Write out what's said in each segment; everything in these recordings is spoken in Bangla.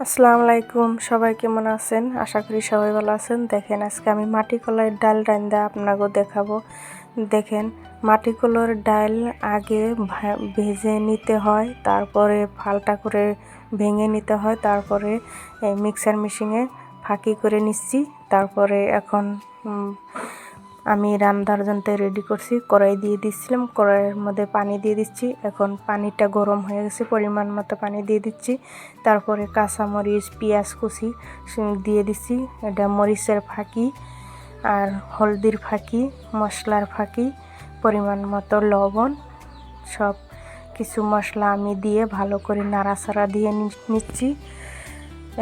আসসালামু আলাইকুম, সবাই কেমন আছেন? আশা করি সবাই ভালো আছেন। দেখেন, আজকে আমি মাটি কলাইয়ের ডাল রান্দা আপনাকেও দেখাবো। দেখেন মাটি কলার ডাল আগে ভেজে নিতে হয়, তারপরে ফালটা করে ভেঙে নিতে হয়, তারপরে মিক্সার মেশিনে ফাঁকি করে নিচ্ছি, তারপরে এখন আমি রান্নার যন্ত্রে রেডি করছি। কড়াই দিয়ে দিচ্ছিলাম, কড়াইয়ের মধ্যে পানি দিয়ে দিচ্ছি। এখন পানিটা গরম হয়ে গেছে, পরিমাণ মতো পানি দিয়ে দিচ্ছি। তারপরে কাঁচামরিচ, পেঁয়াজ কুচি দিয়ে দিচ্ছি। এটা মরিচের ফাঁকি আর হলদির ফাঁকি, মশলার ফাঁকি, পরিমাণ মতো লবণ, সব কিছু মশলা আমি দিয়ে ভালো করে নাড়াচাড়া দিয়ে নিচ্ছি।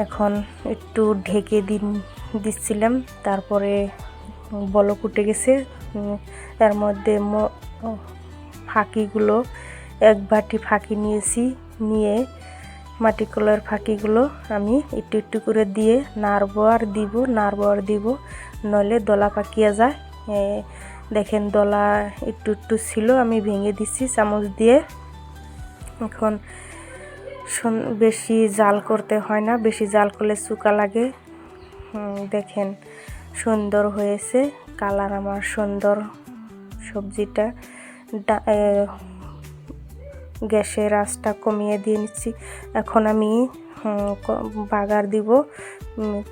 এখন একটু ঢেকে দিন দিচ্ছিলাম। তারপরে বলক উঠে গেছে। তার মধ্যে ফাঁকিগুলো, এক বাটি ফাঁকি নিয়েছি, নিয়ে মাটি কলার ফাঁকিগুলো আমি একটু একটু করে দিয়ে নাড়বো আর দিব, নাড়বো আর দিব, নইলে দলা পাকিয়ে যায়। দেখেন দলা একটু একটু ছিল, আমি ভেঙে দিছি চামচ দিয়ে। এখন বেশি জাল করতে হয় না, বেশি জাল করলে চুকা লাগে। দেখেন সুন্দর হয়েছে, কালার আমার সুন্দর। সবজিটা গ্যাসের আঁচটা কমিয়ে দিয়ে নিচ্ছি। এখন আমি বাগার দিব।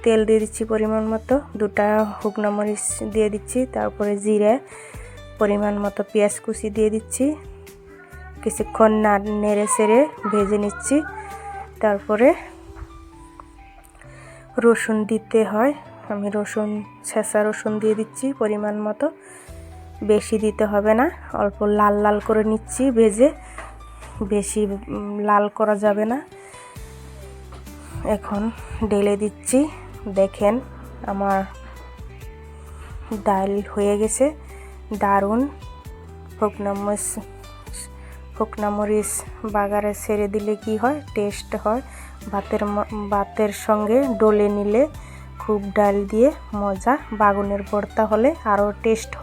তেল দিয়ে দিচ্ছি পরিমাণ মতো। দুটা শুকনো মরিচ দিয়ে দিচ্ছি, তারপরে জিরে, পরিমাণ মতো পেঁয়াজ কুচি দিয়ে দিচ্ছি। কিছুক্ষণ না নেড়ে সেড়ে ভেজে নিচ্ছি। তারপরে রসুন দিতে হয়। আমি রসুন ছেঁচা রসুন দিয়ে দিচ্ছি পরিমাণ মতো। বেশি দিতে হবে না, অল্প লাল লাল করে নিচ্ছি ভেজে। বেশি লাল করা যাবে না। এখন ঢেলে দিচ্ছি। দেখেন আমার ডাল হয়ে গেছে। দারুণ। শুকনো মরিচ শুকনো মরিচ বাগারে ছেড়ে দিলে কি হয়? টেস্ট হয়। ভাতের ভাতের সঙ্গে ডলে নিলে খুব ডাল দিয়ে মজা। বাগুনের ভর্তা হলে আরও টেস্ট হয়